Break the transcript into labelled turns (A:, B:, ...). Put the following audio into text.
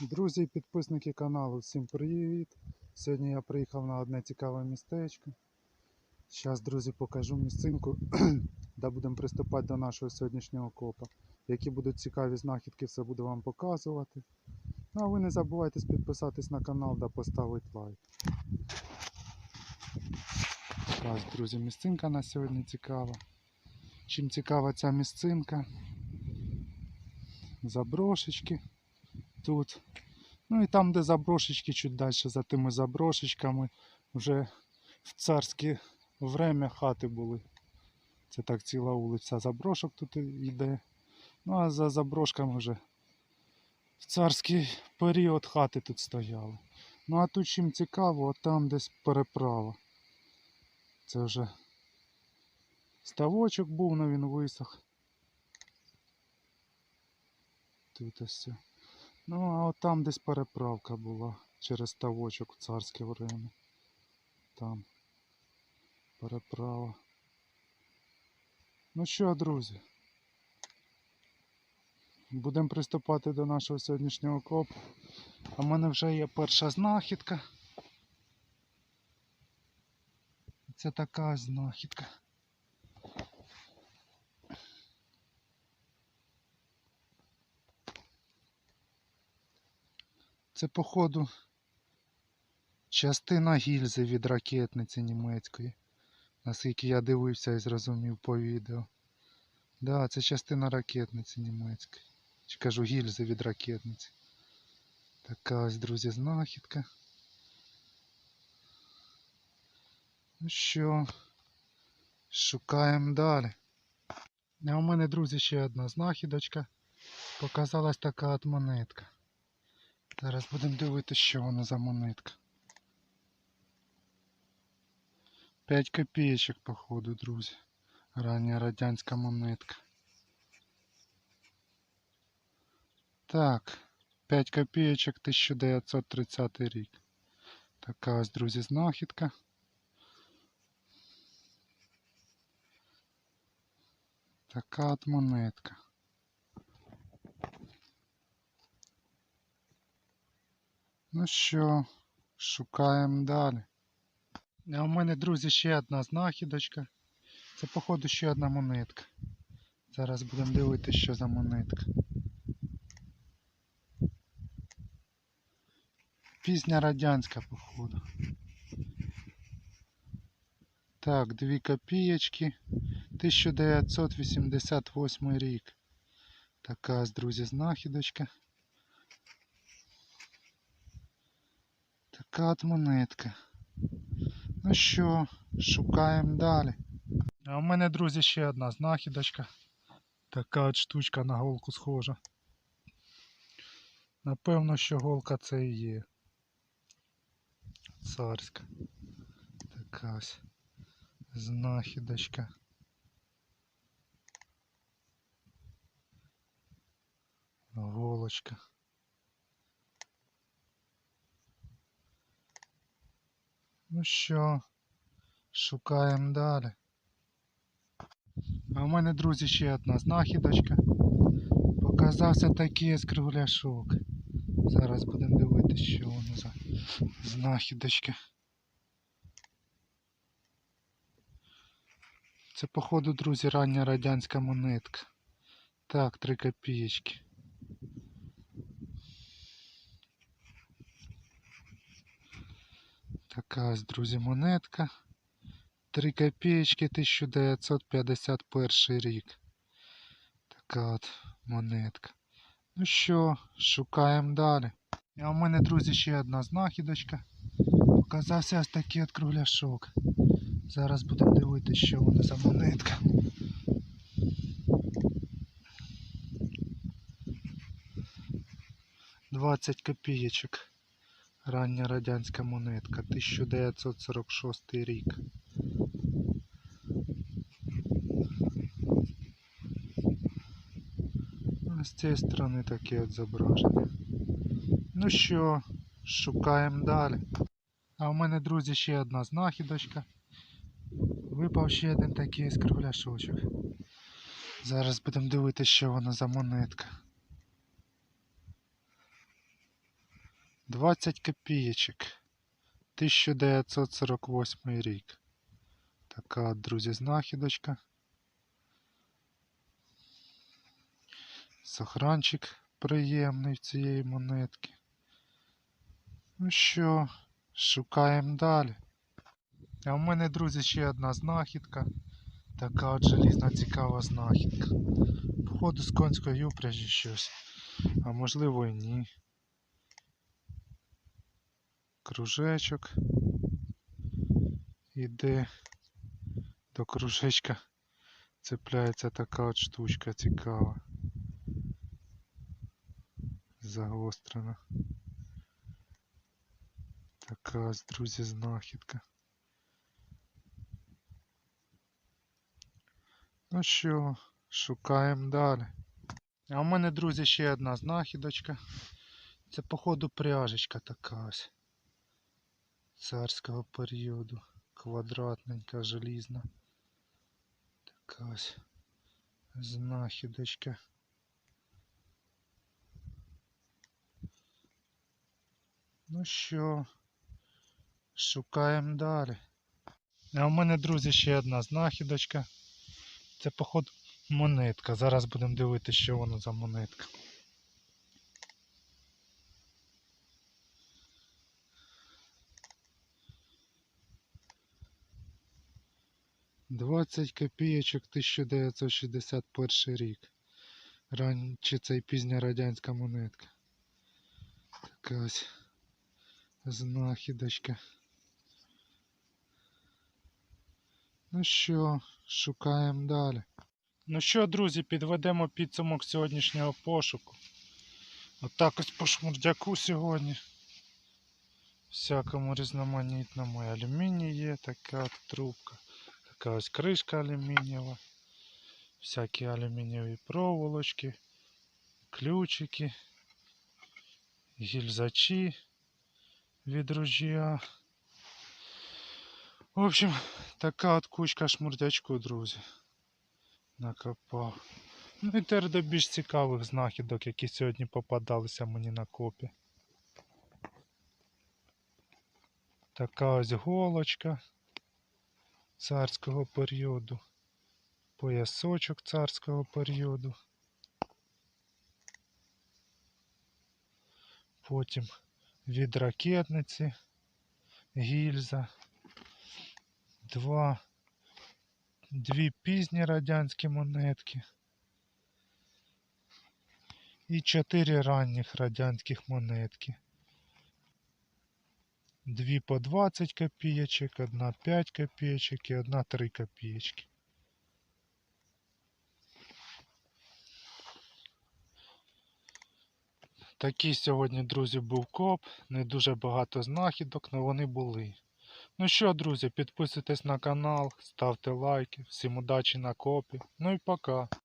A: Друзі і підписники каналу, всім привіт! Сьогодні я приїхав на одне цікаве містечко. Зараз, друзі, покажу місцинку, де будемо приступати до нашого сьогоднішнього копа. Які будуть цікаві знахідки, все буду вам показувати. Ну а ви не забувайте підписатись на канал та поставити лайк. Так, друзі, місцинка на сьогодні цікава. Чим цікава ця місцинка? Заброшечки тут. Ну і там, де заброшечки, чуть далі за тими заброшечками, вже в царське время хати були. Це так ціла вулиця заброшок тут йде. Ну а за заброшками вже в царський період хати тут стояли. Ну а тут чим цікаво, от там десь переправа. Це вже ставочок був, але він висох. Тут ось. все. Ну, а от там десь переправка була через ставочок в царське время. Там переправа. Ну що, друзі? Будемо приступати до нашого сьогоднішнього копу. А мене вже є перша знахідка. Це така знахідка. Це, походу, частина гільзи від ракетниці німецької. Наскільки я дивився і зрозумів по відео. Да, це частина ракетниці німецької. Чи кажу гільзи від ракетниці. Така ось, друзі, знахідка. Ну що, шукаємо далі. А у мене, друзі, ще одна знахідочка. Показалась така от монетка. Зараз будемо дивитися, що воно за монетка. 5 копеечок, походу, друзі. Рання радянська монетка. Так, 5 копеечок 1930 рік. Така ось, друзі, знахідка. Така от монетка. Ну що, шукаємо далі. А у мене, друзі, ще одна знахідочка. Це, походу, ще одна монетка. Зараз будемо дивитися, що за монетка. Пізня радянська, походу. Так, 2 копієчки. 1988 рік. Така, друзі, знахідочка. Така от монетка. Ну що, шукаємо далі. А у мене, друзі, ще одна знахідочка. Така от штучка на голку схожа. Напевно, що голка це і є. Царська. Така ось знахідочка. Голочка. Ну що, шукаємо далі. А у мене, друзі, ще одна знахідочка. Показався такий ось кругляшок. Зараз будемо дивитися, що воно за знахідочка. Це, походу, друзі, рання радянська монетка. Так, 3 копієчки. Така ось, друзі, монетка. 3 копеечки 1951 рік. Така от монетка. Ну що, шукаємо далі. А у мене, друзі, ще одна знахідочка. Показався ось такий от кругляшок. Зараз будемо дивитися, що воно за монетка. Двадцять копієчок. Рання радянська монетка, 1946 рік. А з цієї сторони таке от зображення. Ну що, шукаємо далі. А у мене, друзі, ще одна знахідочка. Випав ще один такий кругляшочок. Зараз будемо дивитися, що воно за монетка. 20 копієчок. 1948 рік. Така, друзі, знахідочка. Сохранчик приємний в цієї монетки. Ну що, шукаємо далі. А в мене, друзі, ще одна знахідка. Така от желізна цікава знахідка. Походу з конської упряжі щось. А можливо і ні. Кружечок. Іде до кружечка цепляється така от штучка цікава. Загострена. Така друзі, знахідка. Ну що, шукаємо далі. А у мене, друзі, ще одна знахідочка. Це, походу, пряжечка така ось. Царського періоду. Квадратненька, желізна. Така ось знахідочка. Ну що, шукаємо далі. А у мене, друзі, ще одна знахідочка. Це, походу, монетка. Зараз будемо дивитися, що воно за монетка. Двадцять копійочок 1961 рік. Ран... Чи це й пізня радянська монетка. Така ось знахідочка. Ну що, шукаємо далі. Ну що, друзі, підведемо підсумок сьогоднішнього пошуку. Отак ось по шмурдяку сьогодні. Всякому різноманітному. І алюміній є, така трубка. Така ось кришка алюмінієва. Всякі алюмінієві проволочки, ключики, гільзачі від ружья. В общем, така от кучка шмурдячку, друзі. Накопав. Ну і тепер до більш цікавих знахідок, які сьогодні попадалися мені на копі. Така ось голочка царського періоду. Поясочок царського періоду. Потім від ракетниці гільза. Два. Дві пізні радянські монетки. І чотири ранніх радянських монетки. Дві по 20 копійочок, одна 5 копійочок і одна 3 копійочки. Такий сьогодні, друзі, був коп. Не дуже багато знахідок, але вони були. Ну що, друзі, підписуйтесь на канал, ставте лайки. Всім удачі на копі. Ну і пока.